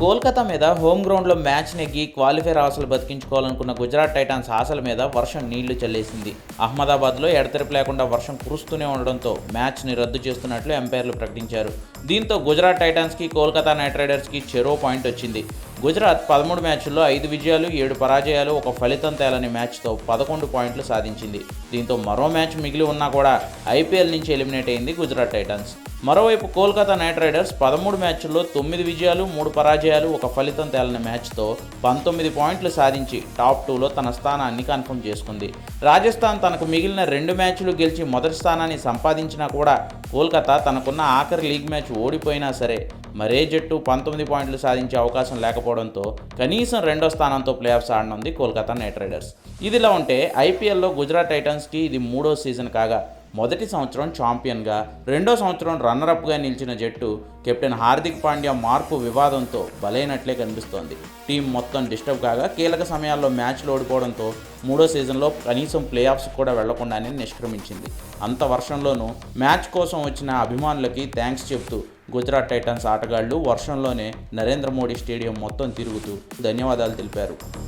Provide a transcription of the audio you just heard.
కోల్కతా మీద హోమ్ గ్రౌండ్లో మ్యాచ్ నెగ్గి క్వాలిఫైర్ ఆశలు బతికించుకోవాలనుకున్న గుజరాత్ టైటాన్స్ ఆశల మీద వర్షం నీళ్ళు చల్లేసింది. అహ్మదాబాద్లో ఎడతెరపు లేకుండా వర్షం కురుస్తూనే ఉండడంతో మ్యాచ్ని రద్దు చేస్తున్నట్లు ఎంపైర్లు ప్రకటించారు. దీంతో గుజరాత్ టైటాన్స్కి కోల్కతా నైట్ రైడర్స్కి చెరో పాయింట్ వచ్చింది. గుజరాత్ పదమూడు మ్యాచ్ల్లో ఐదు విజయాలు ఏడు పరాజయాలు ఒక ఫలితం తేలని మ్యాచ్తో పదకొండు పాయింట్లు సాధించింది. దీంతో మరో మ్యాచ్ మిగిలి ఉన్నా కూడా ఐపీఎల్ నుంచి ఎలిమినేట్ అయింది గుజరాత్ టైటాన్స్. మరోవైపు కోల్కతా నైట్ రైడర్స్ పదమూడు మ్యాచ్ల్లో తొమ్మిది విజయాలు మూడు పరాజయాలు ఒక ఫలితం తేలని మ్యాచ్తో పంతొమ్మిది పాయింట్లు సాధించి టాప్ టూలో తన స్థానాన్ని కన్ఫర్మ్ చేసుకుంది. రాజస్థాన్ తనకు మిగిలిన రెండు మ్యాచ్లు గెలిచి మొదటి స్థానాన్ని సంపాదించినా కూడా కోల్కతా తనకున్న ఆఖరి లీగ్ మ్యాచ్ ఓడిపోయినా సరే మరే జట్టు పంతొమ్మిది పాయింట్లు సాధించే అవకాశం లేకపోవడంతో కనీసం రెండో స్థానంతో ప్లే ఆఫ్స్ ఆడనుంది కోల్కతా నైట్ రైడర్స్. ఇదిలా ఉంటే ఐపీఎల్లో గుజరాత్ టైటన్స్కి ఇది మూడో సీజన్ కాగా మొదటి సంవత్సరం ఛాంపియన్గా రెండో సంవత్సరం రన్నరప్గా నిలిచిన జట్టు కెప్టెన్ హార్దిక్ పాండ్యా మార్పు వివాదంతో బలైనట్లే కనిపిస్తోంది. టీం మొత్తం డిస్టర్బ్ కాగా కీలక సమయాల్లో మ్యాచ్లు ఓడిపోవడంతో మూడో సీజన్లో కనీసం ప్లే ఆఫ్స్ కూడా వెళ్ళకుండానే నిష్క్రమించింది. అంత వర్షంలోనూ మ్యాచ్ కోసం వచ్చిన అభిమానులకి థ్యాంక్స్ చెబుతూ గుజరాత్ టైటన్స్ ఆటగాళ్ళు వర్షంలోనే నరేంద్ర మోడీ స్టేడియం మొత్తం తిరుగుతూ ధన్యవాదాలు తెలిపారు.